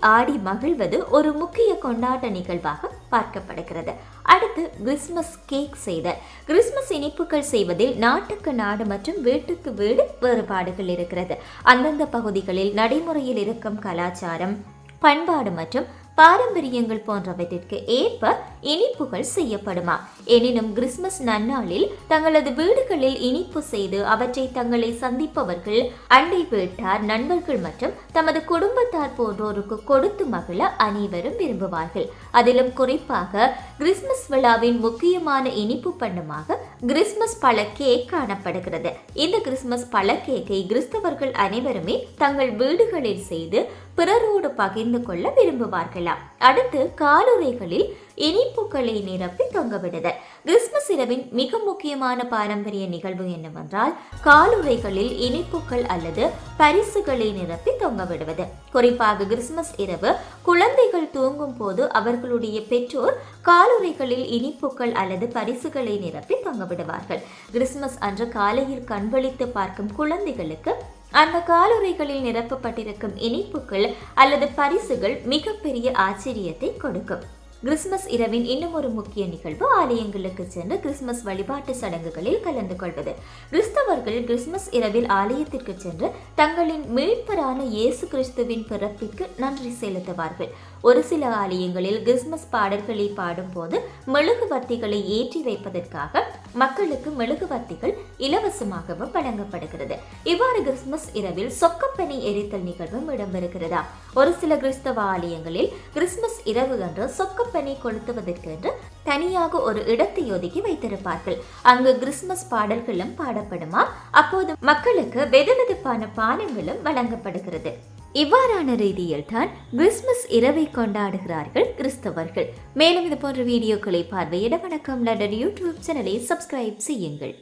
ஆடி மகிழ்வது ஒரு முக்கிய கொண்டாட்ட நிகழ்வாக பார்க்கப்படுகிறது. அடுத்து கிறிஸ்மஸ் கேக் செய்தல். கிறிஸ்மஸ் இனிப்புகள் செய்வதில் நாட்டுக்கு நாடு மற்றும் வீட்டுக்கு வீடு வேறுபாடுகள் இருக்கிறது. அந்தந்த பகுதிகளில் நடைமுறையில் இருக்கும் கலாச்சாரம் பண்பாடு மற்றும் பாரம்பரியங்கள் போன்றவற்றிற்கு ஏற்ப இனிப்புகள் செய்யப்படுமா? எனினும் கிறிஸ்துமஸ் நன்னாளில் தங்களது வீடுகளில் இனிப்பு செய்து அவற்றை தங்களை சந்திப்பவர்கள் அண்டை வீட்டார் நண்பர்கள் மற்றும் தமது குடும்பத்தார் போன்றோருக்கு கொடுத்து மகிழ அனைவரும் விரும்புவார்கள். அதிலும் குறிப்பாக கிறிஸ்துமஸ் விழாவின் முக்கியமான இனிப்பு பண்ணமாக கிறிஸ்துமஸ் பழ கேக் காணப்படுகிறது. இந்த கிறிஸ்துமஸ் பழ கேக்கை கிறிஸ்தவர்கள் அனைவருமே தங்கள் வீடுகளில் செய்து பிறரோடு பகிர்ந்து கொள்ள விரும்புவார்களாம். அடுத்து காலுறைகளில் இனிப்புகளை நிரப்பி தொங்கவிடுதல். கிறிஸ்மஸ் இரவின் மிக முக்கியமான பாரம்பரிய நிகழ்வு என்னவென்றால் காலுறைகளில் இனிப்புகள் அல்லது பரிசுகளை நிரப்பி தொங்கவிடுவது. குறிப்பாக கிறிஸ்துமஸ் இரவு குழந்தைகள் தூங்கும் போது அவர்களுடைய பெற்றோர் காலுறைகளில் இனிப்புகள் அல்லது பரிசுகளை நிரப்பி தொங்கவிடுவார்கள். கிறிஸ்மஸ் அன்று காலையில் கண்விழித்து பார்க்கும் குழந்தைகளுக்கு அந்த காலுறைகளில் நிரப்பப்பட்டிருக்கும் இனிப்புகள் அல்லது பரிசுகள் மிகப்பெரிய ஆச்சரியத்தை கொடுக்கும். கிறிஸ்மஸ் இரவின் இன்னும் ஒரு முக்கிய நிகழ்வு ஆலயங்களுக்கு சென்று கிறிஸ்மஸ் வழிபாட்டு சடங்குகளில் கலந்து கொள்வது. கிறிஸ்தவர்கள் கிறிஸ்மஸ் இரவில் ஆலயத்திற்கு சென்று தங்களின் மீட்பரான இயேசு கிறிஸ்துவின் பிறப்பிற்கு நன்றி செலுத்துவார்கள். ஒரு சில ஆலயங்களில் கிறிஸ்மஸ் பாடல்களை பாடும்போது மெழுகுவர்த்திகளை ஏற்றி வைப்பதற்காக மக்களுக்கு மெழுகுவர்த்திகள் இலவசமாகவும் வழங்கப்படுகிறது. இவ்வாறு கிறிஸ்துமஸ் இரவில் சொக்கப்பனை எரித்தல் நிகழ்வும் இடம்பெறுகிறதா? ஒரு சில கிறிஸ்தவ ஆலயங்களில் கிறிஸ்துமஸ் இரவு அன்று சொக்க கொளுத்துவதற்கென்று தனியாக ஒரு இடத்தை ஒதுக்கி வைத்திருப்பார்கள். அங்கு கிறிஸ்துமஸ் பாடல்களும் பாடப்படுமா? அப்போது மக்களுக்கு வெதுவெதுப்பான பானங்களும் வழங்கப்படுகிறது. இவ்வாறான ரீதியில் தான் கிறிஸ்துமஸ் இரவை கொண்டாடுகிறார்கள் கிறிஸ்தவர்கள். மேலும் இது போன்ற வீடியோக்களை பார்வையிட வணக்கம். லண்டன் யூடியூப் சேனலை சப்ஸ்கிரைப் செய்யுங்கள்.